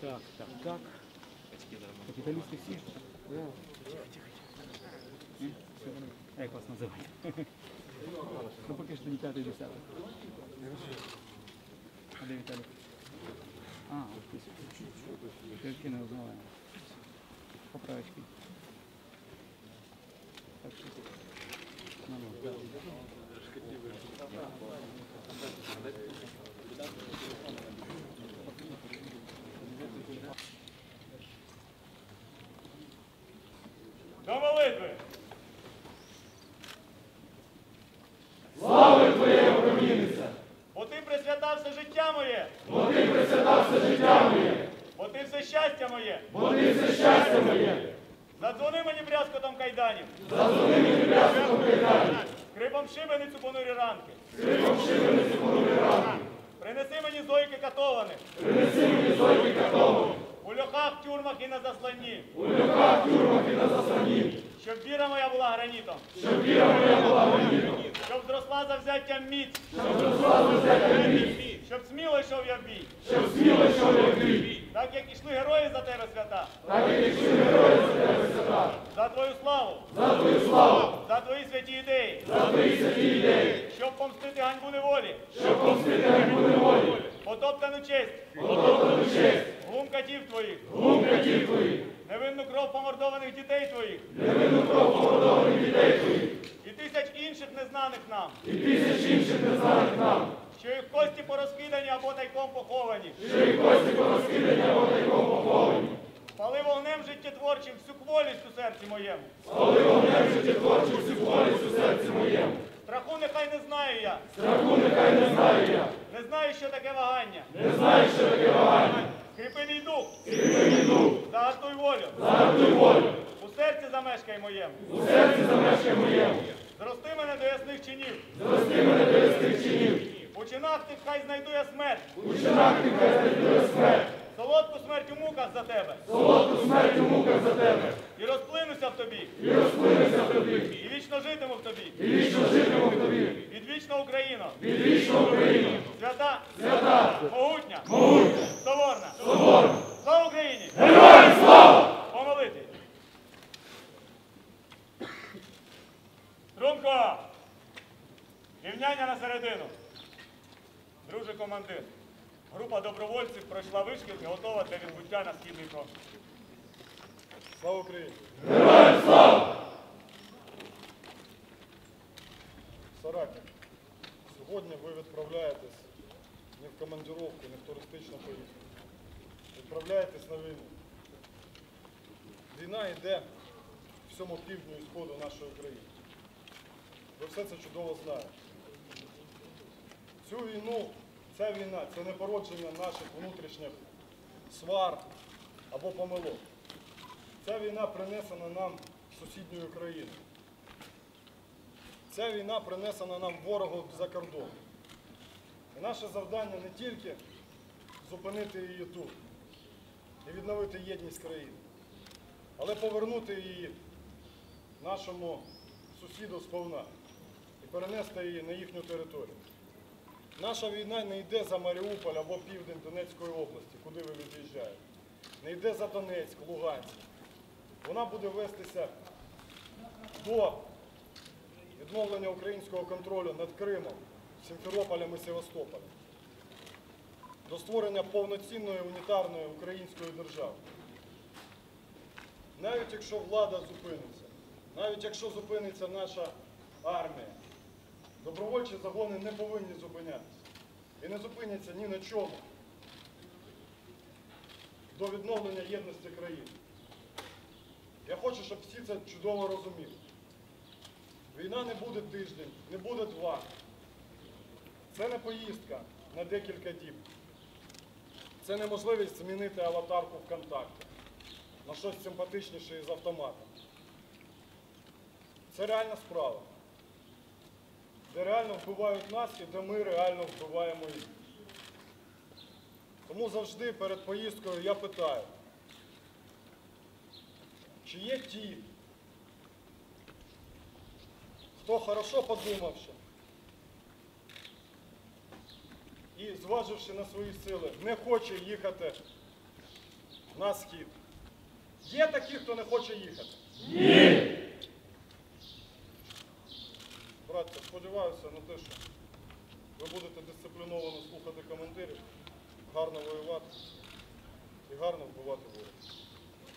Так, так, так. Капіталісти всі? Ні? Все вони. А як вас називають? Ну поки що не п'ятий десятий. А де Віталій? А, ось ти. Ти взагалі не узнаваємо. Поправочки. Так що. Ну, ну. Все життя моє, бо ти присвятав все життя моє, бо ти все щастя моє. бо ти все щастя моє. Задзвони мені брязкотом кайданів, Зазвони мені брязком кайданів, скрипом шибениць у понурі ранки. скрипом шибениці понурі ранки. Принеси мені зойки катованих, Принеси мені зойки катовані, у льохах, тюрмах і на засланні, у льохах, тюрмах і на засланні, щоб віра моя була гранітом, щоб віра моя була гранітом, щоб зросла за взяттям міць, щоб зросла взяття міць, щоб сміло йшов я в бій, щоб сміло йшов я в бій, так як ішли герої за тебе свята, так як йшли герої за тебе свята, за твою славу, за твою славу, за твої святі ідеї, за твої святі ідеї, щоб помстити ганьбу неволі, щоб помстити ганьбу неволі, потоптану честь, потоптану честь, глум катів твоїх, глум катів твоїх, невинну кров помордованих дітей твоїх невинну кров помордованих дітей твоїх, і тисяч інших незнаних нам, і тисяч інших незнаних нам, що їх кості порозкидані або тайком поховані. що їх кості порозкидані або тайком поховані. Пали вогнем життєтворчим всю кволість у серці моєму. Коли вогнем життєтворчу всю болість у серці моєму, Страху нехай не знаю я, страху нехай не знаю я, не знаю, що таке вагання. не знаю, що таке вагання, Скріпи мій дух, скріпи дух, загартуй волю, загартуй волю, у серці замешкай моєму. у серці замешкай моєму, Зрости мене до ясних чинів. зрости мене до ясних чинів, У чинах тих хай знайду я смерть, у чинах нехай знайдує смерть, солодку смерть у муках за тебе. солодку смерть у муках за тебе, І розплинуся в тобі, і розплинуся в тобі, і вічно житиму в тобі. і вічно житиму в тобі, Відвічна Україна, відвічна Україна, свята, свята, могутня, могутня, соборна. соборна, Слава Україні! героям слава! Помолити. Струнко! Рівняння на середину. Друже командир. Група добровольців пройшла вишкіл і готова для відбуття на східний фронт. Слава Україні! Героям слава! Соратник, сьогодні ви відправляєтесь не в командировку, не в туристичну поїздку. Відправляєтесь на війну. Війна йде всьому півдню і сходу нашої країни. Ви все це чудово знаєте. Цю війну, ця війна це не породження наших внутрішніх свар або помилок. Ця війна принесена нам з сусідньої країни. Ця війна принесена нам ворогу за кордон. І наше завдання не тільки зупинити її тут і відновити єдність країни, але повернути її нашому сусіду сповна і перенести її на їхню територію. Наша війна не йде за Маріуполь або південь Донецької області, куди ви від'їжджаєте. Не йде за Донецьк, Луганськ. Вона буде вестися до відновлення українського контролю над Кримом, Сімферополем і Севастополем, до створення повноцінної унітарної української держави. Навіть якщо влада зупиниться, навіть якщо зупиниться наша армія, добровольчі загони не повинні зупинятися. І не зупиняться ні на чому до відновлення єдності країни. Я хочу, щоб всі це чудово розуміли. Війна не буде тиждень, не буде два. Це не поїздка на декілька діб. Це неможливість змінити аватарку ВКонтакті на щось симпатичніше із автоматом. Це реальна справа, де реально вбивають нас і де ми реально вбиваємо їх. Тому завжди перед поїздкою я питаю, чи є ті, хто хорошо подумавши, і, зваживши на свої сили, не хоче їхати на схід. Є такі, хто не хоче їхати? Ні! Браття, сподіваюся на те, що ви будете дисципліновано слухати командирів, гарно воювати і гарно вбивати ворога.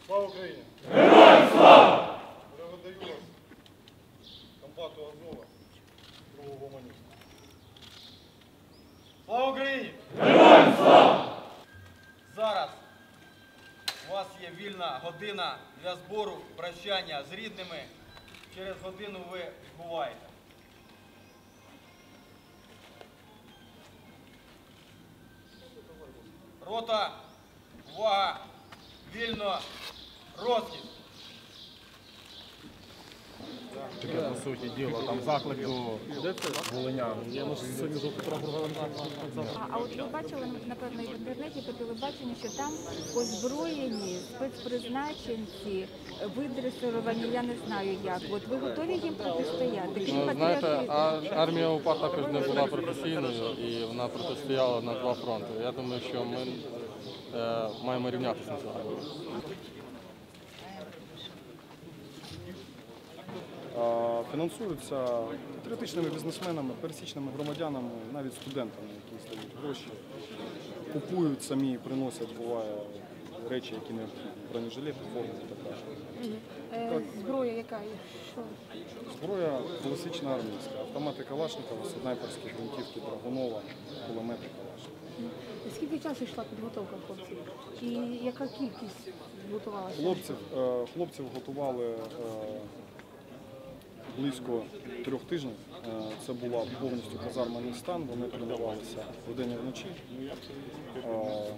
Слава Україні! Героям слава! Переведаю Азова, другого гуманіста. Слава Україні! Зараз у вас є вільна година для збору прощання з рідними. Через годину ви відбуваєте. Рота, увага, вільно, розхід. Таке, по суті діла, там заклик до волинян. А, а от ви бачили, напевно, і в інтернеті по телебаченню, що там озброєні спецпризначенці, видресировані, я не знаю як. От ви готові їм протистояти? Крім Ну, знаєте, патріотизму? а армія УПА також не була професійною і вона протистояла на два фронти. Я думаю, що ми е, маємо рівнятися на цьому. а, фінансуються патріотичними бізнесменами, пересічними громадянами, навіть студентами, які стають гроші, купують самі, приносять, буває, речі, які необхідні, бронежилети, форми і так далі. Е, зброя яка є? Що? Зброя класична армійська, автомати Калашникова, снайперські гвинтівки Драгунова, кулемети Калашникова. Скільки часу йшла підготовка хлопців? І яка кількість готувалася? Хлопців, е, хлопців готували е, близько трьох тижнів. Е, Це була повністю казармений стан, вони тренувалися вдень і вночі. Е,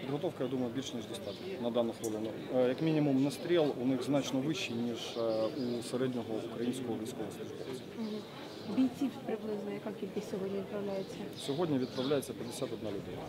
Підготовка, я думаю, більш ніж достатньо на дану хвилину. Е, Як мінімум, настріл у них значно вищий, ніж у середнього українського військовослужбовця. Бійців приблизно, яка кількість сьогодні відправляється? Сьогодні відправляється 51 людина.